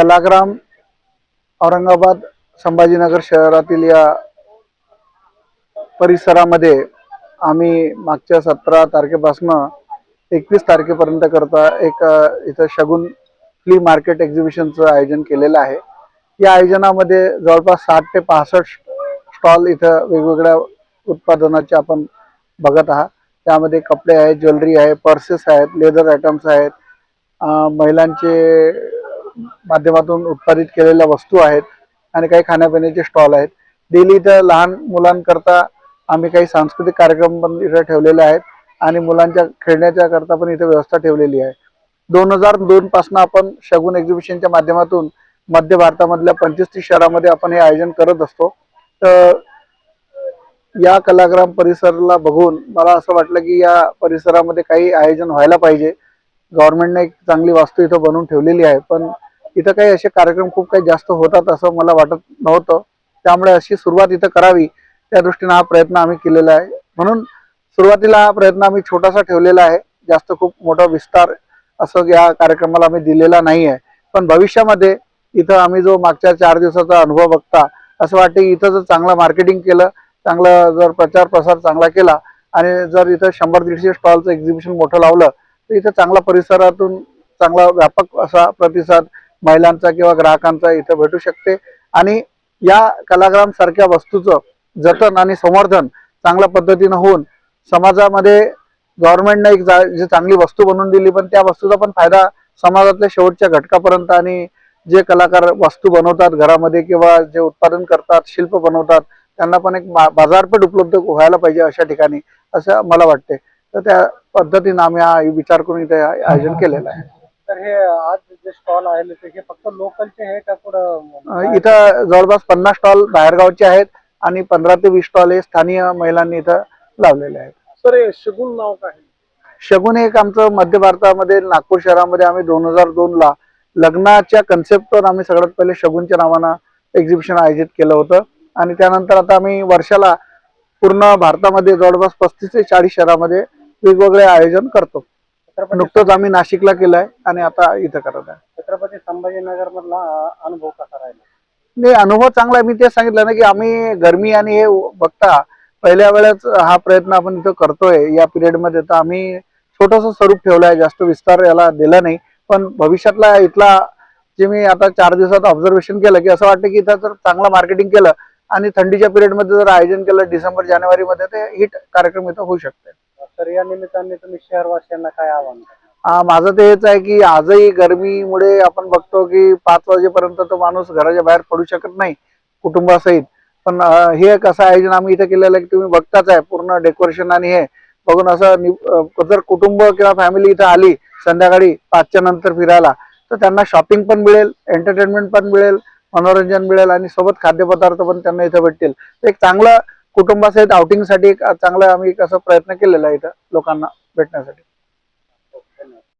कलाग्राम औरंगाबाद संभाजीनगर शहरातील या परिसरामध्ये आम्ही मागच्या सतरा तारखेपासनं एकवीस तारखेपर्यंत करता एक इथं शगुन फ्ली मार्केट एक्झिबिशनचं आयोजन केलेलं आहे. या आयोजनामध्ये जवळपास साठ ते पासष्ट स्टॉल इथं वेगवेगळ्या उत्पादनाचे आपण बघत आहात. त्यामध्ये कपडे आहेत ज्वेलरी आहे पर्सेस आहेत लेदर आयटम्स आहेत महिलांचे माध्यमातून उत्पादित केलेल्या वस्तू आहेत आणि काही खाण्यापिण्याचे स्टॉल आहेत. डेली इथं लहान मुलांकरता आम्ही काही सांस्कृतिक कार्यक्रम पण इथं ठेवलेले आहेत आणि मुलांच्या खेळण्याच्या करता पण इथं व्यवस्था ठेवलेली आहे. दोन हजार दोन पासून आपण शगुन एक्झिबिशनच्या माध्यमातून मध्य भारतामधल्या पंचवीस तीस शहरामध्ये आपण हे आयोजन करत असतो. तर या कलाग्राम परिसराला बघून मला असं वाटलं की या परिसरामध्ये काही आयोजन व्हायला पाहिजे. गव्हर्नमेंटने एक चांगली वास्तू इथं बनवून ठेवलेली आहे. पण इथं काही असे कार्यक्रम खूप काही जास्त होतात असं मला वाटत नव्हतं. त्यामुळे अशी सुरुवात इथं करावी त्या दृष्टीने हा प्रयत्न आम्ही केलेला आहे. म्हणून सुरुवातीला हा प्रयत्न आम्ही छोटासा ठेवलेला आहे. जास्त खूप मोठा विस्तार असं या कार्यक्रमाला आम्ही दिलेला नाही आहे. पण भविष्यामध्ये इथं आम्ही जो मागच्या चार दिवसाचा अनुभव बघता असं वाटते इथं जर चांगलं मार्केटिंग केलं चांगलं जर प्रचार प्रसार चांगला केला आणि जर इथं शंभर दीडशे स्टॉलचं एक्झिबिशन मोठं लावलं तर इथं चांगला परिसरातून चांगला व्यापक असा प्रतिसाद महिलांचा किंवा ग्राहकांचा इथं भेटू शकते. आणि या कलाग्राम सारख्या वस्तूचं जतन आणि संवर्धन चांगल्या पद्धतीनं होऊन समाजामध्ये गव्हर्नमेंटने एक जी चांगली वस्तू बनवून दिली पण त्या वस्तूचा पण फायदा समाजातल्या शेवटच्या घटकापर्यंत आणि जे कलाकार वस्तू बनवतात घरामध्ये किंवा जे उत्पादन करतात शिल्प बनवतात त्यांना पण एक बाजारपेठ उपलब्ध व्हायला पाहिजे अशा ठिकाणी असं मला वाटते तर त्या पद्धतीनं आम्ही हा विचार करून इथे आयोजन केलेलं आहे. तर हे आज जे स्टॉल आहे ते हे फक्त लोकलचे का इथं जवळपास पन्नास स्टॉल बाहेरगावचे आहेत आणि पंधरा ते वीस स्टॉल हे स्थानिय महिलांनी इथं लावलेले आहेत. सर हे शगुन नाव काय शगुन एक आमचं मध्य भारतामध्ये नागपूर शहरामध्ये आम्ही दोन हजार दोन ला लग्नाच्या कन्सेप्टवर आम्ही सगळ्यात पहिले शगुनच्या नावानं एक्झिबिशन आयोजित केलं होतं. आणि त्यानंतर आता आम्ही वर्षाला पूर्ण भारतामध्ये जवळपास पस्तीस ते चाळीस शहरामध्ये वेगवेगळे आयोजन करतो. नुकतंच आम्ही नाशिकला केलंय आणि आता इथं करत आहे. छत्रपती संभाजीनगर मधला अनुभव कसा राहिला? नाही अनुभव चांगला आहे. मी तेच सांगितलं ना की आम्ही गरमी आणि हे बघता पहिल्या वेळेस हा प्रयत्न आपण इथं करतोय या पिरियडमध्ये तर आम्ही छोटस स्वरूप ठेवलं आहे जास्त विस्तार याला दिला नाही. पण भविष्यातला इथला जे मी आता चार दिवसात ऑब्झर्वेशन केलं की असं वाटतं की इथं जर चांगलं मार्केटिंग केलं आणि थंडीच्या पिरियडमध्ये जर आयोजन केलं डिसेंबर जानेवारी मध्ये ते हिट कार्यक्रम इथं होऊ शकते तर या निमित्ताने तुम्ही शहरवासियांना काय आव्हान माझं ते हेच आहे की आजही गरमीमुळे आपण बघतो की पाच वाजेपर्यंत तो माणूस घराच्या बाहेर पडू शकत नाही कुटुंबासहित. पण हे एक असं आयोजन आम्ही इथे केलेलं आहे की तुम्ही बघताच आहे पूर्ण डेकोरेशन आणि हे. बघून असं जर कुटुंब किंवा फॅमिली इथं आली संध्याकाळी पाचच्या नंतर फिरायला तर त्यांना शॉपिंग पण मिळेल एंटरटेनमेंट पण मिळेल मनोरंजन मिळेल आणि सोबत खाद्यपदार्थ पण त्यांना इथं भेटतील. तर एक चांगलं कुटुंबासहित आउटिंगसाठी साठी एक चांगला आम्ही एक असा प्रयत्न केलेला आहे इथं लोकांना भेटण्यासाठी.